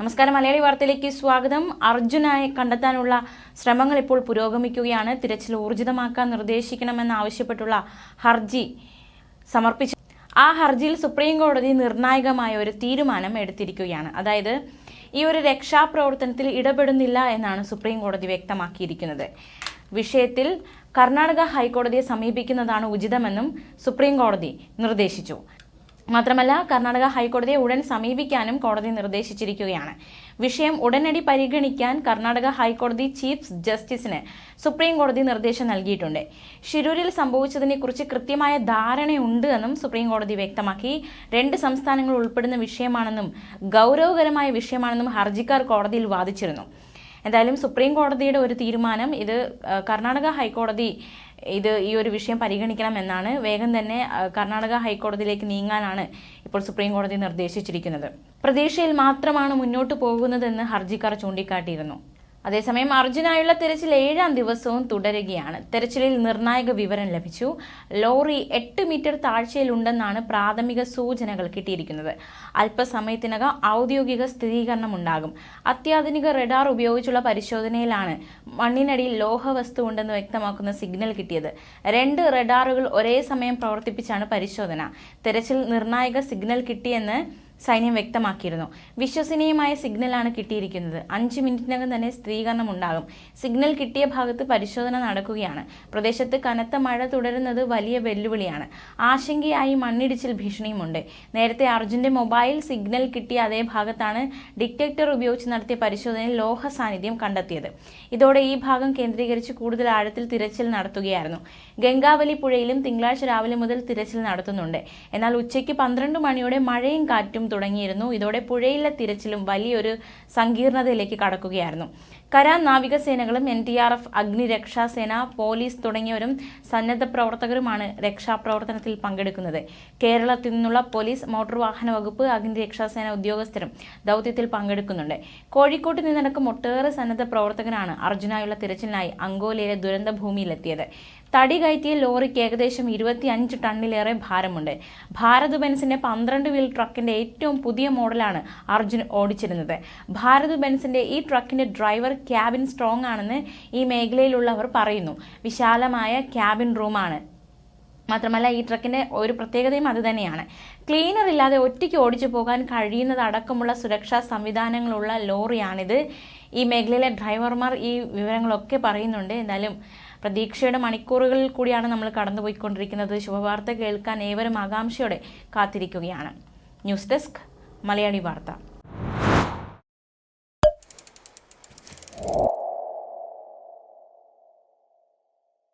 നമസ്കാരം. മലയാളി വാർത്തയിലേക്ക് സ്വാഗതം. അർജുനായി കണ്ടെത്താനുള്ള ശ്രമങ്ങൾ ഇപ്പോൾ പുരോഗമിക്കുകയാണ്. തിരച്ചിൽ ഊർജിതമാക്കാൻ നിർദ്ദേശിക്കണമെന്നാവശ്യപ്പെട്ടുള്ള ഹർജി സമർപ്പിച്ചു. ആ ഹർജിയിൽ സുപ്രീം കോടതി നിർണായകമായ ഒരു തീരുമാനം എടുത്തിരിക്കുകയാണ്. അതായത് ഈ ഒരു രക്ഷാപ്രവർത്തനത്തിൽ ഇടപെടുന്നില്ല എന്നാണ് സുപ്രീം കോടതി വ്യക്തമാക്കിയിരിക്കുന്നത്. വിഷയത്തിൽ കർണാടക ഹൈക്കോടതിയെ സമീപിക്കുന്നതാണ് ഉചിതമെന്നും സുപ്രീം കോടതി നിർദ്ദേശിച്ചു. മാത്രമല്ല കർണാടക ഹൈക്കോടതിയെ ഉടൻ സമീപിക്കാനും കോടതി നിർദ്ദേശിച്ചിരിക്കുകയാണ്. വിഷയം ഉടനടി പരിഗണിക്കാൻ കർണാടക ഹൈക്കോടതി ചീഫ് ജസ്റ്റിസിന് സുപ്രീം കോടതി നിർദ്ദേശം നൽകിയിട്ടുണ്ട്. ഷിരൂരിൽ സംഭവിച്ചതിനെക്കുറിച്ച് കൃത്യമായ ധാരണയുണ്ട് എന്നും സുപ്രീം കോടതി വ്യക്തമാക്കി. രണ്ട് സംസ്ഥാനങ്ങൾ ഉൾപ്പെടുന്ന വിഷയമാണെന്നും ഗൗരവകരമായ വിഷയമാണെന്നും ഹർജിക്കാർ കോടതിയിൽ വാദിച്ചിരുന്നു. എന്തായാലും സുപ്രീം കോടതിയുടെ ഒരു തീരുമാനം ഇത് കർണാടക ഹൈക്കോടതി ഇത് ഈ ഒരു വിഷയം പരിഗണിക്കണമെന്നാണ് വേഗം തന്നെ കർണാടക ഹൈക്കോടതിയിലേക്ക് നീങ്ങാനാണ് ഇപ്പോൾ സുപ്രീം കോടതി നിർദ്ദേശിച്ചിരിക്കുന്നത്. പ്രതീക്ഷയിൽ മാത്രമാണ് മുന്നോട്ട് പോകുന്നതെന്ന് ഹർജിക്കാർ ചൂണ്ടിക്കാട്ടിയിരുന്നു. അതേസമയം അർജുനായുള്ള തെരച്ചിൽ ഏഴാം ദിവസവും തുടരുകയാണ്. തെരച്ചിലിൽ നിർണായക വിവരം ലഭിച്ചു. ലോറി എട്ട് മീറ്റർ താഴ്ചയിലുണ്ടെന്നാണ് പ്രാഥമിക സൂചനകൾ കിട്ടിയിരിക്കുന്നത്. അല്പസമയത്തിനകം ഔദ്യോഗിക സ്ഥിരീകരണം ഉണ്ടാകും അത്യാധുനിക റഡാർ ഉപയോഗിച്ചുള്ള പരിശോധനയിലാണ് മണ്ണിനടിയിൽ ലോഹവസ്തു ഉണ്ടെന്ന് വ്യക്തമാക്കുന്ന സിഗ്നൽ കിട്ടിയത്. രണ്ട് റഡാറുകൾ ഒരേ സമയം പ്രവർത്തിപ്പിച്ചാണ് പരിശോധന. തെരച്ചിൽ നിർണായക സിഗ്നൽ കിട്ടിയെന്ന് സൈന്യം വ്യക്തമാക്കിയിരുന്നു. വിശ്വസനീയമായ സിഗ്നലാണ് കിട്ടിയിരിക്കുന്നത്. അഞ്ച് മിനിറ്റിനകം തന്നെ സ്ഥിരീകരണം ഉണ്ടാകും സിഗ്നൽ കിട്ടിയ ഭാഗത്ത് പരിശോധന നടക്കുകയാണ്. പ്രദേശത്ത് കനത്ത മഴ തുടരുന്നത് വലിയ വെല്ലുവിളിയാണ്. ആശങ്കയായി മണ്ണിടിച്ചിൽ ഭീഷണിയുമുണ്ട്. നേരത്തെ അർജുന്റെ മൊബൈൽ സിഗ്നൽ കിട്ടിയ അതേ ഭാഗത്താണ് ഡിറ്റക്ടർ ഉപയോഗിച്ച് നടത്തിയ പരിശോധനയിൽ ലോഹ സാന്നിധ്യം കണ്ടെത്തിയത്. ഇതോടെ ഈ ഭാഗം കേന്ദ്രീകരിച്ച് കൂടുതൽ ആഴത്തിൽ തിരച്ചിൽ നടത്തുകയായിരുന്നു. ഗംഗാവലി പുഴയിലും തിങ്കളാഴ്ച രാവിലെ മുതൽ തിരച്ചിൽ നടത്തുന്നുണ്ട്. എന്നാൽ ഉച്ചയ്ക്ക് പന്ത്രണ്ട് മണിയോടെ മഴയും കാറ്റും തുടങ്ങിയിരുന്നു. ഇതോടെ പുഴയിലെ തിരച്ചിലും വലിയൊരു സങ്കീർണതയിലേക്ക് കടക്കുകയായിരുന്നു. കര നാവികസേനകളും എൻ ടി ആർ എഫ് അഗ്നിരക്ഷാസേന പോലീസ് തുടങ്ങിയവരും സന്നദ്ധ പ്രവർത്തകരുമാണ് രക്ഷാപ്രവർത്തനത്തിൽ പങ്കെടുക്കുന്നത്. കേരളത്തിൽ നിന്നുള്ള പോലീസ് മോട്ടോർ വാഹന വകുപ്പ് അഗ്നിരക്ഷാസേന ഉദ്യോഗസ്ഥരും ദൗത്യത്തിൽ പങ്കെടുക്കുന്നുണ്ട്. കോഴിക്കോട്ട് നിന്നടക്കം ഒട്ടേറെ സന്നദ്ധ പ്രവർത്തകരാണ് അർജുനായുള്ള തിരച്ചിലിനായി അങ്കോലയിലെ ദുരന്ത ഭൂമിയിലെത്തിയത് തടി കയറ്റിയ ലോറിക്ക് ഏകദേശം ഇരുപത്തി അഞ്ച് ടണ്ണിലേറെ ഭാരമുണ്ട്. ഭാരത് ബെൻസിന്റെ പന്ത്രണ്ട് വീൽ ട്രക്കിന്റെ ഏറ്റവും പുതിയ മോഡലാണ് അർജുൻ ഓടിച്ചിരുന്നത്. ഭാരത് ബെൻസിന്റെ ഈ ട്രക്കിന്റെ ഡ്രൈവർ ക്യാബിൻ സ്ട്രോങ് ആണെന്ന് ഈ മേഖലയിലുള്ളവർ പറയുന്നു. വിശാലമായ ക്യാബിൻ റൂമാണ് മാത്രമല്ല ഈ ട്രക്കിന്റെ ഒരു പ്രത്യേകതയും അത് തന്നെയാണ്. ക്ലീനർ ഇല്ലാതെ ഒറ്റയ്ക്ക് ഓടിച്ചു പോകാൻ കഴിയുന്നതടക്കമുള്ള സുരക്ഷാ സംവിധാനങ്ങളുള്ള ലോറിയാണിത്. ഈ മേഖലയിലെ ഡ്രൈവർമാർ ഈ വിവരങ്ങളൊക്കെ പറയുന്നുണ്ട്. എന്നാലും പ്രതീക്ഷയുടെ മണിക്കൂറുകളിൽ കൂടിയാണ് നമ്മൾ കടന്നുപോയിക്കൊണ്ടിരിക്കുന്നത്. ശുഭവാർത്ത കേൾക്കാൻ ഏവരും ആകാംക്ഷയോടെ കാത്തിരിക്കുകയാണ്. ന്യൂസ് ഡെസ്ക് മലയാളി വാർത്ത.